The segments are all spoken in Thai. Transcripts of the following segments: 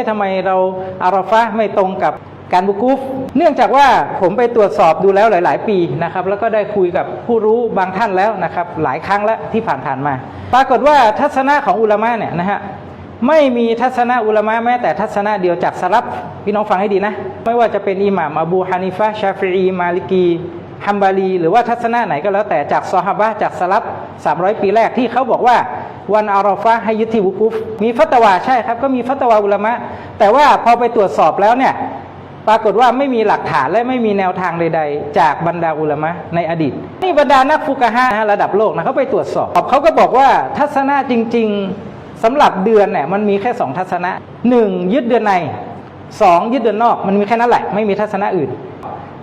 อ๊ะทำไมเราอาราฟะไม่ตรงกับการบุกูฟเนื่องจากว่าผมไปตรวจสอบดูแล้วหลาย ๆ ปีนะครับ แล้วก็ได้คุยกับผู้รู้บางท่านแล้วนะครับ หลายครั้งแล้วที่ผ่านๆมา ปรากฏว่าทัศนะของอุลามะเนี่ยนะฮะไม่มีทัศนะอุลามะแม้แต่ทัศนะเดียวจากสลับพี่น้องฟังให้ดีนะ ไม่ว่าจะเป็นอิหม่ามอบูฮานิฟะชาฟิอีมาลิกีฮัมบารีหรือว่าทัศนะไหนก็แล้วแต่จากซอฮาบะจากสลับ300 ปีแรกที่เขาบอกว่า วันอาราฟะให้ยึดที่วุกุฟ มีฟัตวาใช่ครับ ก็มีฟัตวาอุลามะ แต่ว่าพอไปตรวจสอบแล้วเนี่ยปรากฏว่าไม่มีหลักฐานและไม่มีแนวทางใด ๆ จากบรรดาอุลามะในอดีตนี่บรรดานักฟุกฮะนะระดับโลกนะเขาไปตรวจสอบเขาก็บอกว่าทัศนะจริง ๆสำหรับเดือนเนี่ยมันมีแค่สองทัศนะหนึ่งยึดเดือนในสองยึดเดือนนอก มันมีแค่นั้นแหละ ไม่มีทัศนะอื่น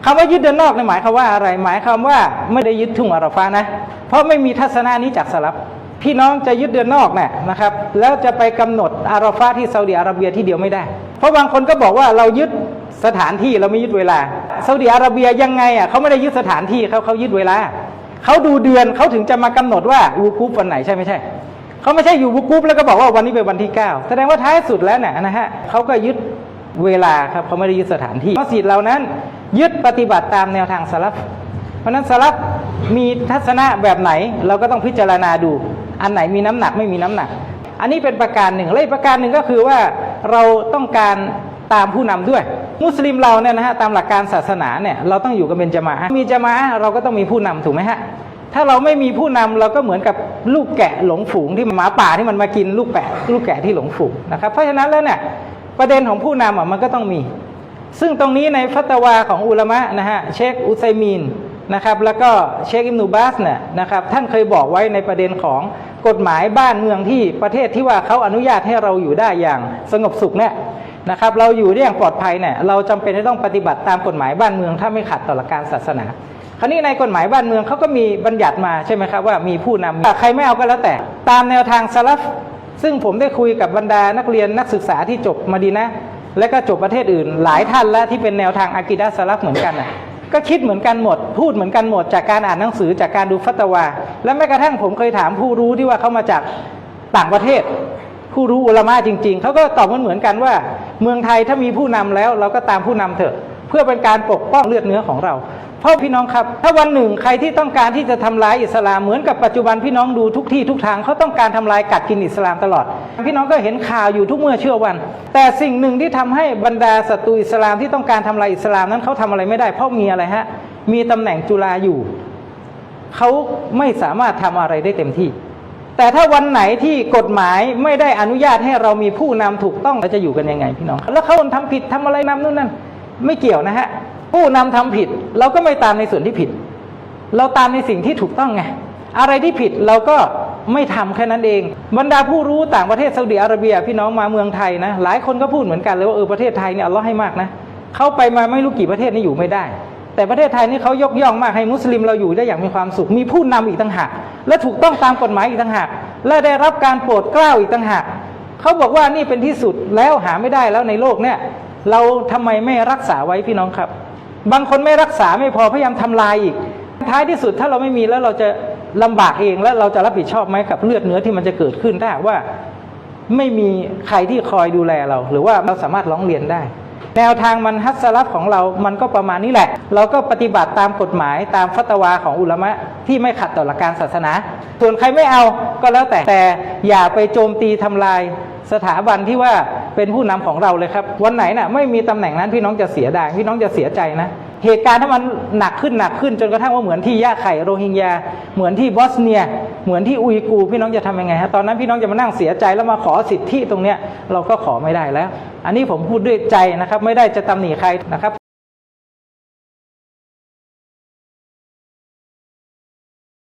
คำว่ายึดเดือนนอกเนี่ยหมายความว่าอะไรหมายความว่าไม่ได้ยึดทุ่งอาราฟานะ เพราะไม่มีทัศนะนี้จากสลับ พี่น้องจะยึดเดือนนอกเนี่ยนะครับ แล้วจะไปกำหนดอาราฟาที่ซาอุดิอาระเบียที่เดียวไม่ได้ เพราะบางคนก็บอกว่าเรายึดสถานที่เราไม่ยึดเวลาซาอุดิอาระเบียยังไงอะเขาไม่ได้ยึดสถานที่เขาเขายึดเวลาเขาดูเดือนเขาถึงจะมากำหนดว่าวูกูฟวันไหนใช่ไม่ใช่เขาไม่ใช่อยู่วูกูฟแล้วก็บอกว่าวันนี้เป็นวันที่ 9 แสดงว่าท้ายสุดแล้วเนี่ยนะฮะเขาก็ยึดเวลาครับเขาไม่ได้ยึดสถานที่มัสยิดเหล่านั้น ยึดปฏิบัติตามแนวทางสลับเพราะนั้นสลับ มีทัศนะแบบไหนเราก็ต้องพิจารณาดู อันไหนมีน้ำหนักไม่มีน้ำหนัก อันนี้เป็นประการหนึ่งและอีกประการหนึ่งก็คือว่าเราต้องการตามผู้นำด้วย มุสลิมเราเนี่ยนะฮะตามหลักการศาสนาเนี่ยเราต้องอยู่กันเป็นจมะฮ์มีจมะฮ์เราก็ต้องมีผู้นำถูกไหมฮะถ้าเราไม่มีผู้นำเราก็เหมือนกับลูกแกะหลงฝูงที่หมาป่าที่มันมากินลูกแกะลูกแกะที่หลงฝูงนะครับเพราะฉะนั้นแล้วเนี่ยประเด็นของผู้นำอะมันก็ต้องมี ซึ่งตรงนี้ในฟัตวาของอุลามะนะฮะเชคอุไซมีน นะครับ แล้วก็เชคอิมนูบาสเนี่ยนะครับท่านเคยบอกไว้ในประเด็นของกฎหมายบ้านเมืองที่ประเทศที่ว่าเขาอนุญาตให้เราอยู่ได้อย่างสงบสุขเนี่ยนะครับ เราอยู่ได้อย่างปลอดภัยเนี่ยเราจำเป็นที่ต้องปฏิบัติตามกฎหมายบ้านเมือง ถ้าไม่ขัดต่อหลักการศาสนา คราวนี้ในกฎหมายบ้านเมืองเขาก็มีบัญญัติมาใช่ไหมครับว่ามีผู้นำใครไม่เอาก็แล้วแต่ ตามแนวทางสลับซึ่งผมได้คุยกับบรรดานักเรียนนักศึกษาที่จบมาดีนะ และก็จบประเทศอื่น หลายท่านแล้วที่เป็นแนวทางอากิดะห์สลับเหมือนกันนะ ก็คิดเหมือนกันหมด พูดเหมือนกันหมด จากการอ่านหนังสือจากการดูฟัตวา และแม้กระทั่งผมเคยถามผู้รู้ที่ว่าเขามาจากต่างประเทศ ผู้รู้อุลามะจริง ๆเขาก็ตอบมันเหมือนกันว่า เมืองไทยถ้ามีผู้นำแล้ว เราก็ตามผู้นำเถอะ เพื่อเป็นการปกป้องเลือดเนื้อของเรา เพราะพี่น้องครับ ถ้าวันหนึ่งใครที่ต้องการที่จะทำลายอิสลามเหมือนกับปัจจุบันพี่น้องดูทุกที่ทุกทางเขาต้องการทำลายกัดกินอิสลามตลอด พี่น้องก็เห็นข่าวอยู่ทุกเมื่อเชื่อวัน แต่สิ่งหนึ่งที่ทำให้บรรดาศัตรูอิสลามที่ต้องการทำลายอิสลามนั้นเขาทำอะไรไม่ได้ เพราะมีอะไรฮะมีตำแหน่งจุฬาอยู่เขาไม่สามารถทำอะไรได้เต็มที่ แต่ถ้าวันไหนที่กฎหมายไม่ได้อนุญาตให้เรามีผู้นำถูกต้องเราจะอยู่กันยังไงพี่น้อง แล้วเขาทำผิดทำอะไรนำนู่นนั่นไม่เกี่ยวนะฮะ ผู้นำทำผิด เราก็ไม่ตามในส่วนที่ผิด เราตามในสิ่งที่ถูกต้องไงอะไรที่ผิดเราก็ไม่ทำแค่นั้นเอง บรรดาผู้รู้ต่างประเทศซาอุดิอาระเบีย พี่น้องมาเมืองไทยนะหลายคนก็พูดเหมือนกันเลยว่าเออประเทศไทยเนี่ยอัลเลาะห์ให้มากนะเข้าไปมาไม่รู้กี่ประเทศนี่อยู่ไม่ได้ แต่ประเทศไทยนี่เขายกย่องมากให้มุสลิมเราอยู่ได้อย่างมีความสุข มีผู้นำอีกต่างหากและถูกต้องตามกฎหมายอีกต่างหากและได้รับการโปรดเกล้าอีกต่างหากเขาบอกว่านี่เป็นที่สุดแล้วหาไม่ได้แล้วในโลกเนี่ย เราทำไมไม่รักษาไว้พี่น้องครับ บางคนไม่รักษาไม่พอพยายามทำลายอีก ท้ายที่สุดถ้าเราไม่มีแล้วเราจะลำบากเองแล้วเราจะรับผิดชอบไหมกับเลือดเนื้อที่มันจะเกิดขึ้นถ้าว่าไม่มีใครที่คอยดูแลเรา หรือว่าเราสามารถร้องเรียนได้ แนวทางมันฮัสลับของเรา มันก็ประมาณนี้แหละ เราก็ปฏิบัติตามกฎหมายตามฟัตวาของอุลามะที่ไม่ขัดต่อหลักการศาสนา ส่วนใครไม่เอาก็แล้วแต่แต่อย่าไปโจมตีทำลายสถาบันที่ว่าเป็นผู้นำของเราเลยครับ วันไหนน่ะไม่มีตำแหน่งนั้นพี่น้องจะเสียดายพี่น้องจะเสียใจนะ เหตุการณ์ถ้ามันหนักขึ้นหนักขึ้นจนกระทั่งว่าเหมือนที่ย่าไข่โรฮิงญาเหมือนที่บอสเนีย เหมือนที่อุยกูพี่น้องจะทำยังไงฮะตอนนั้นพี่น้องจะมานั่งเสียใจแล้วมาขอสิทธิตรงเนี้ยเราก็ขอไม่ได้แล้ว อันนี้ผมพูดด้วยใจนะครับ ไม่ได้จะตำหนิใครนะครับ